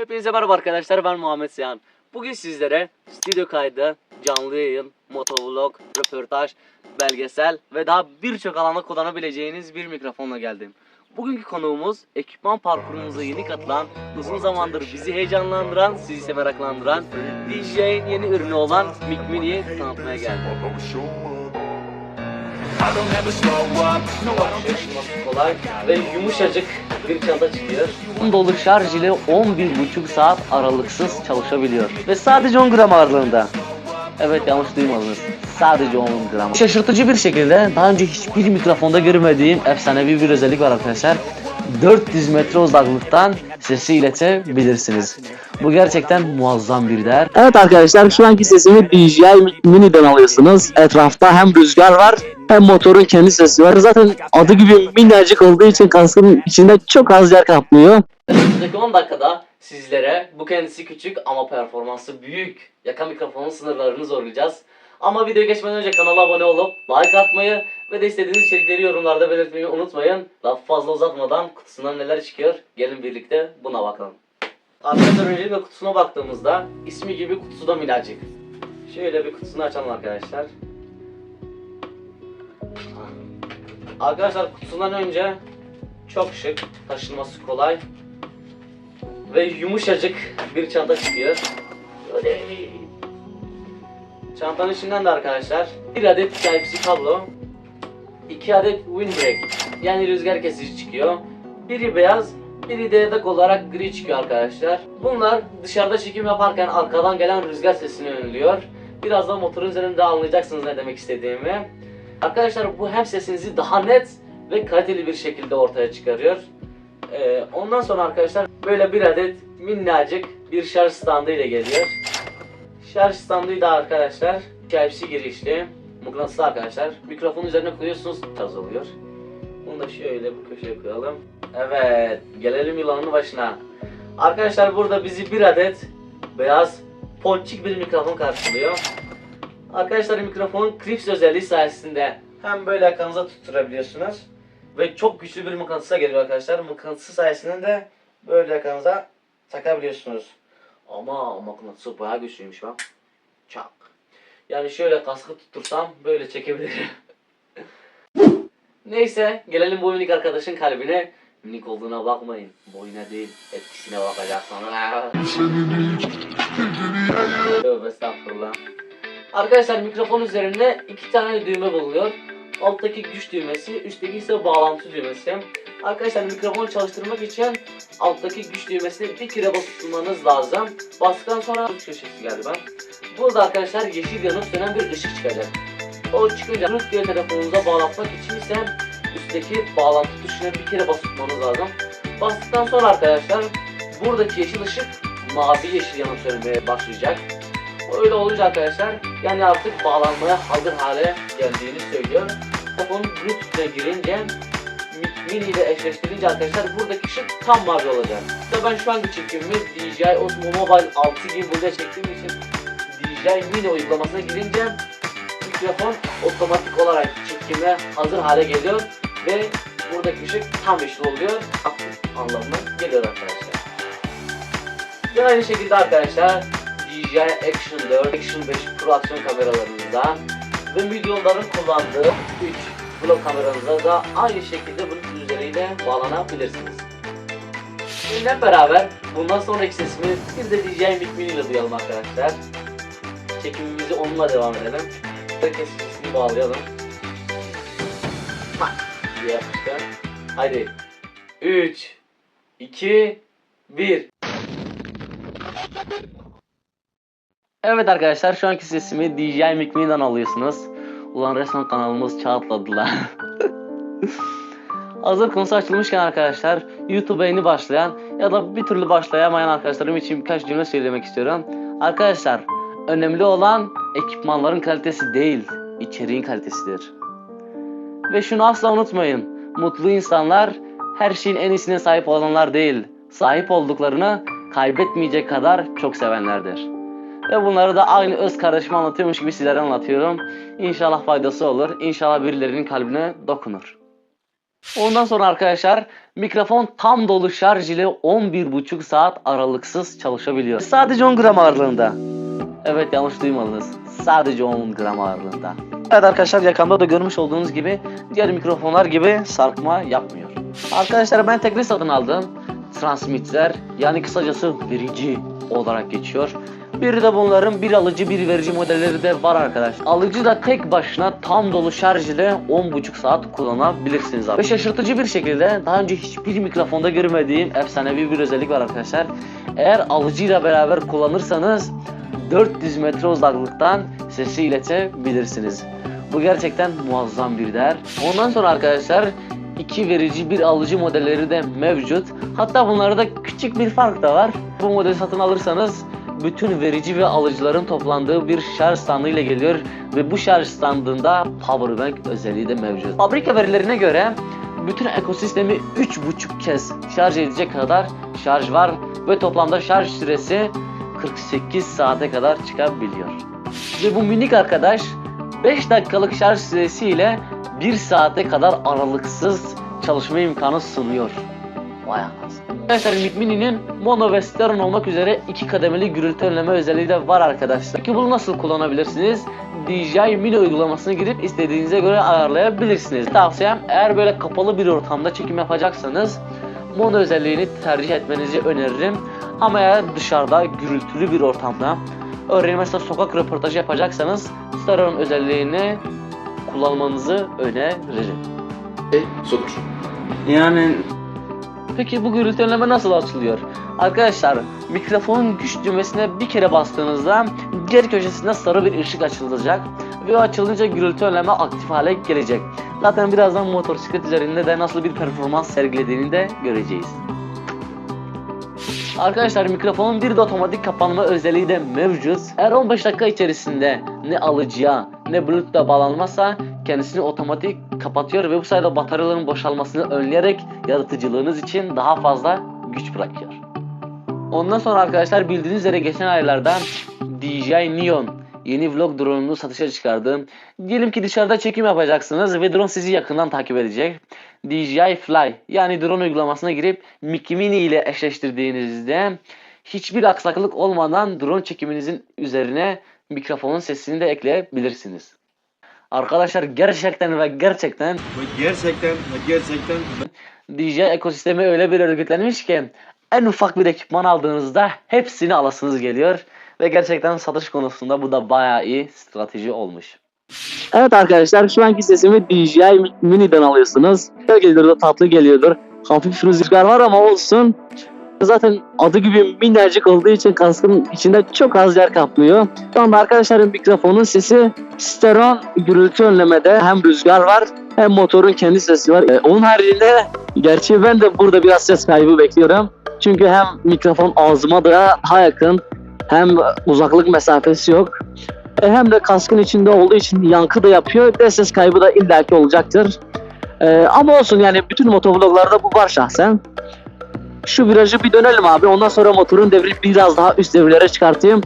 Hepinize merhaba arkadaşlar ben Muhammed Seyhan. Bugün sizlere stüdyo kaydı, canlı yayın, motovlog, röportaj, belgesel ve daha birçok alanda kullanabileceğiniz bir mikrofonla geldim. Bugünkü konuğumuz ekipman parkurumuza yeni katılan, uzun zamandır bizi heyecanlandıran, sizi ise meraklandıran DJ'in yeni ürünü olan Mic Mini'yi tanıtmaya geldim. Taşınması kolay ve yumuşacık bir çanta çıkıyor. Dolu şarj ile 11,5 saat aralıksız çalışabiliyor. Ve sadece 10 gram ağırlığında. Evet yanlış duymadınız. Sadece 10 gram. Şaşırtıcı bir şekilde daha önce hiçbir mikrofonda görmediğim efsanevi bir özellik var arkadaşlar. 400 metre uzaklıktan sesi iletebilirsiniz. Bu gerçekten muazzam bir değer. Evet arkadaşlar şu anki sesimi DJI Mini'den alıyorsunuz. Etrafta hem rüzgar var hem motorun kendi sesi var. Zaten adı gibi minnacık olduğu için kaskın içinde çok az yer kaplıyor. Önümüzdeki 10 dakikada sizlere bu kendisi küçük ama performansı büyük yaka mikrofonun sınırlarını zorlayacağız. Ama videoya geçmeden önce kanala abone olup like atmayı ve de istediğiniz içerikleri yorumlarda belirtmeyi unutmayın. Lafı fazla uzatmadan kutusundan neler çıkıyor gelin birlikte buna bakalım. Arkadaşlar öncelikle kutusuna baktığımızda ismi gibi kutusu da. Şöyle bir kutusunu açalım arkadaşlar. Arkadaşlar kutusundan önce çok şık, taşınması kolay ve yumuşacık bir çanta çıkıyor. Oley! Çantanın içinden de arkadaşlar bir adet Type-C kablo, iki adet windbreak yani rüzgar kesici çıkıyor. Biri beyaz, biri de olarak gri çıkıyor arkadaşlar. Bunlar dışarıda çekim yaparken arkadan gelen rüzgar sesini önlüyor. Birazdan motorun üzerinde anlayacaksınız ne demek istediğimi. Arkadaşlar bu hem sesinizi daha net ve kaliteli bir şekilde ortaya çıkarıyor. Ee, ondan sonra arkadaşlar böyle bir adet minnacık bir şarj standı ile geliyor. Şarj standı da arkadaşlar Type-C girişli mıknatıslı arkadaşlar. Mikrofonun üzerine koyuyorsunuz şarj oluyor. Bunu da şöyle bu köşeye koyalım. Evet gelelim yılanın başına. Arkadaşlar burada bizi bir adet beyaz ponçik bir mikrofon karşılıyor. Arkadaşlar mikrofonun Crips özelliği sayesinde hem böyle yakanıza tutturabiliyorsunuz ve çok güçlü bir mıknatısa geliyor arkadaşlar. Mıknatısı sayesinde de böyle yakanıza takabiliyorsunuz. Ama mıknatısı bayağı güçlüymüş bak. Çak. Yani şöyle kaskı tutursam böyle çekebilirim. Neyse gelelim bu minik arkadaşın kalbine. Minik olduğuna bakmayın. Boyuna değil etkisine bakacaksınız. Tövbe estağfurullah. Arkadaşlar mikrofon üzerinde iki tane düğme bulunuyor. Alttaki güç düğmesi, üstteki ise bağlantı düğmesi. Arkadaşlar mikrofonu çalıştırmak için alttaki güç düğmesini bir kere basıp tutmanız lazım. Bastıktan sonra uç köşesi galiba. Burada arkadaşlar yeşil yanıp sönen bir ışık çıkacak. O çıkınca diğer telefonunuza bağlatmak için ise üstteki bağlantı tuşuna bir kere basıp tutmanız lazım. Bastıktan sonra arkadaşlar buradaki yeşil ışık mavi yeşil yanıp sönmeye başlayacak. Öyle olunca arkadaşlar yani artık bağlanmaya hazır hale geldiğini söylüyor. Telefonun Bluetooth'e girince Mini ile eşleştirince arkadaşlar buradaki ışık tam mavi olacak. İşte ben şu anki çekimimi DJI Osmo Mobile 6 gibi burada çektiğim için DJI Mini uygulamasına girince mikrofon otomatik olarak çekime hazır hale geliyor ve buradaki ışık tam yeşil oluyor. Aktif anlamına geliyor arkadaşlar. Ve aynı şekilde arkadaşlar DJI Action 4, Action 5 Pro aksiyon kameralarınızda ve videoların kullandığı 3 vlog kameranıza da aynı şekilde bunun üzeriyle bağlanabilirsiniz. Şimdi beraber bundan sonraki sesimi bir de DJI Mic Mini ile duyalım arkadaşlar. Çekimimizi onunla devam edelim. Herkes sesini bağlayalım. Diye yapmışlar. Haydi. 3 2 1 Evet arkadaşlar şu anki sesimi DJI Mic alıyorsunuz. Ulan resmen kanalımız çağatladılar. Hazır konusu açılmışken arkadaşlar YouTube'a yeni başlayan ya da bir türlü başlayamayan arkadaşlarım için birkaç cümle söylemek istiyorum. Arkadaşlar önemli olan ekipmanların kalitesi değil içeriğin kalitesidir. Ve şunu asla unutmayın. Mutlu insanlar her şeyin en iyisine sahip olanlar değil. Sahip olduklarını kaybetmeyecek kadar çok sevenlerdir. Ve bunları da aynı öz kardeşime anlatıyormuş gibi sizlere anlatıyorum. İnşallah faydası olur. İnşallah birilerinin kalbine dokunur. Ondan sonra arkadaşlar mikrofon tam dolu şarj ile 11,5 saat aralıksız çalışabiliyor. Sadece 10 gram ağırlığında. Evet yanlış duymadınız. Sadece 10 gram ağırlığında. Evet arkadaşlar yakamda da görmüş olduğunuz gibi diğer mikrofonlar gibi sarkma yapmıyor. Arkadaşlar ben tekli satın aldım. Transmitter yani kısacası verici olarak geçiyor. Bir de bunların bir alıcı bir verici modelleri de var arkadaş. Alıcı da tek başına tam dolu şarj ile 10,5 saat kullanabilirsiniz abi. Ve şaşırtıcı bir şekilde daha önce hiçbir mikrofonda görmediğim efsanevi bir özellik var arkadaşlar. Eğer alıcıyla beraber kullanırsanız 400 metre uzaklıktan sesi iletebilirsiniz. Bu gerçekten muazzam bir değer. Ondan sonra arkadaşlar iki verici bir alıcı modelleri de mevcut. Hatta bunlarda küçük bir fark da var. Bu modeli satın alırsanız bütün verici ve alıcıların toplandığı bir şarj standı ile geliyor ve bu şarj standında powerbank özelliği de mevcut. Fabrika verilerine göre bütün ekosistemi 3,5 kez şarj edecek kadar şarj var ve toplamda şarj süresi 48 saate kadar çıkabiliyor. Ve bu minik arkadaş 5 dakikalık şarj süresiyle 1 saate kadar aralıksız çalışma imkanı sunuyor. Vay anasını. Arkadaşlar Mic Mini'nin mono ve stereo olmak üzere iki kademeli gürültü önleme özelliği de var arkadaşlar. Peki bunu nasıl kullanabilirsiniz? DJI Mini uygulamasına girip istediğinize göre ayarlayabilirsiniz. Tavsiyem eğer böyle kapalı bir ortamda çekim yapacaksanız mono özelliğini tercih etmenizi öneririm. Ama eğer dışarıda gürültülü bir ortamda örneğin mesela sokak röportajı yapacaksanız stereo'nun özelliğini kullanmanızı öneririm. Sodur. Yani Peki bu gürültü önleme nasıl açılıyor? Arkadaşlar mikrofonun güç düğmesine bir kere bastığınızda diğer köşesinde sarı bir ışık açılacak ve o açılınca gürültü önleme aktif hale gelecek. Zaten birazdan motosiklet üzerinde de nasıl bir performans sergilediğini de göreceğiz. Arkadaşlar mikrofonun bir de otomatik kapanma özelliği de mevcut. Eğer 15 dakika içerisinde ne alıcıya ne bluetooth'a bağlanmazsa kendisini otomatik kapatıyor ve bu sayede bataryaların boşalmasını önleyerek yaratıcılığınız için daha fazla güç bırakıyor. Ondan sonra arkadaşlar bildiğiniz üzere geçen aylarda DJI Neon yeni vlog drone'unu satışa çıkardı. Diyelim ki dışarıda çekim yapacaksınız ve drone sizi yakından takip edecek. DJI Fly yani drone uygulamasına girip Mic Mini ile eşleştirdiğinizde hiçbir aksaklık olmadan drone çekiminizin üzerine mikrofonun sesini de ekleyebilirsiniz. Arkadaşlar gerçekten ve gerçekten Ve gerçekten ve gerçekten DJI ekosistemi öyle bir örgütlenmiş ki en ufak bir ekipman aldığınızda hepsini alasınız geliyor. Ve gerçekten satış konusunda bu da bayağı iyi strateji olmuş. Evet arkadaşlar şu anki sesimi DJI Mini'den alıyorsunuz. Güzel geliyordur, tatlı geliyordur. Hafif rüzgar var ama olsun. Zaten adı gibi minnacık olduğu için kaskın içinde çok az yer kaplıyor. Şu anda arkadaşların mikrofonun sesi stereo gürültü önlemede hem rüzgar var hem motorun kendi sesi var. Ee, onun haricinde gerçi ben de burada biraz ses kaybı bekliyorum. Çünkü hem mikrofon ağzıma da daha yakın hem uzaklık mesafesi yok. E, hem de kaskın içinde olduğu için yankı da yapıyor ve ses kaybı da illaki olacaktır. E, ama olsun yani bütün motovloglarda bu var şahsen. Şu virajı bir dönelim abi. Ondan sonra motorun devri biraz daha üst devirlere çıkartayım.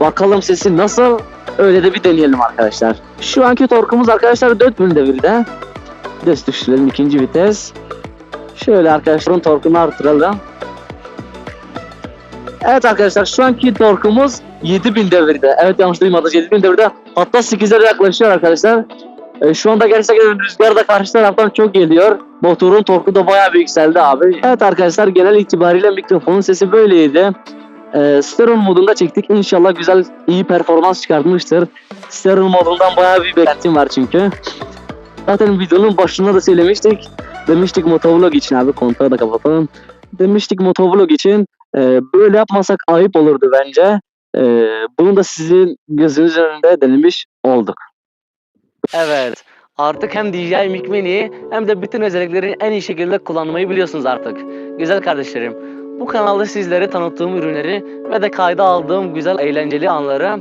Bakalım sesi nasıl? Öyle de bir deneyelim arkadaşlar. Şu anki torkumuz arkadaşlar 4000 devirde. Vites düşürelim ikinci vites. Şöyle arkadaşların torkunu artıralım. Evet arkadaşlar şu anki torkumuz 7000 devirde. Evet yanlış duymadınız 7000 devirde. Hatta 8'e de yaklaşıyor arkadaşlar. E, şu anda gerçekten rüzgar da karşı taraftan çok geliyor. Motorun torku da bayağı bir yükseldi abi. Evet arkadaşlar genel itibariyle mikrofonun sesi böyleydi. E, stereo modunda çektik. İnşallah güzel iyi performans çıkartmıştır. Stereo modundan bayağı bir beklentim var çünkü. Zaten videonun başında da söylemiştik. Demiştik motovlog için abi kontağı da kapatalım. Demiştik motovlog için e, böyle yapmasak ayıp olurdu bence. E, bunu da sizin gözünüz önünde denemiş olduk. Evet. Artık hem DJI Mic Mini'yi hem de bütün özelliklerini en iyi şekilde kullanmayı biliyorsunuz artık. Güzel kardeşlerim. Bu kanalda sizlere tanıttığım ürünleri ve de kayda aldığım güzel eğlenceli anları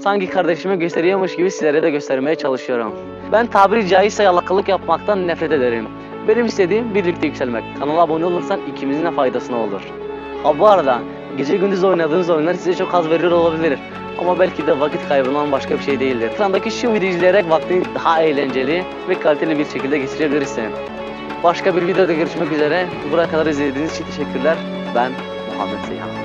sanki kardeşime gösteriyormuş gibi sizlere de göstermeye çalışıyorum. Ben tabiri caizse yalakalık yapmaktan nefret ederim. Benim istediğim birlikte yükselmek. Kanala abone olursan ikimizin de faydasına olur. Ha bu arada gece gündüz oynadığınız oyunlar size çok az veriyor olabilir. Ama belki de vakit kaybından başka bir şey değildir. Ekrandaki şu videoyu izleyerek vaktini daha eğlenceli ve kaliteli bir şekilde geçirebilirsin. Başka bir videoda görüşmek üzere. Buraya kadar izlediğiniz için teşekkürler. Ben Muhammed Seyhan.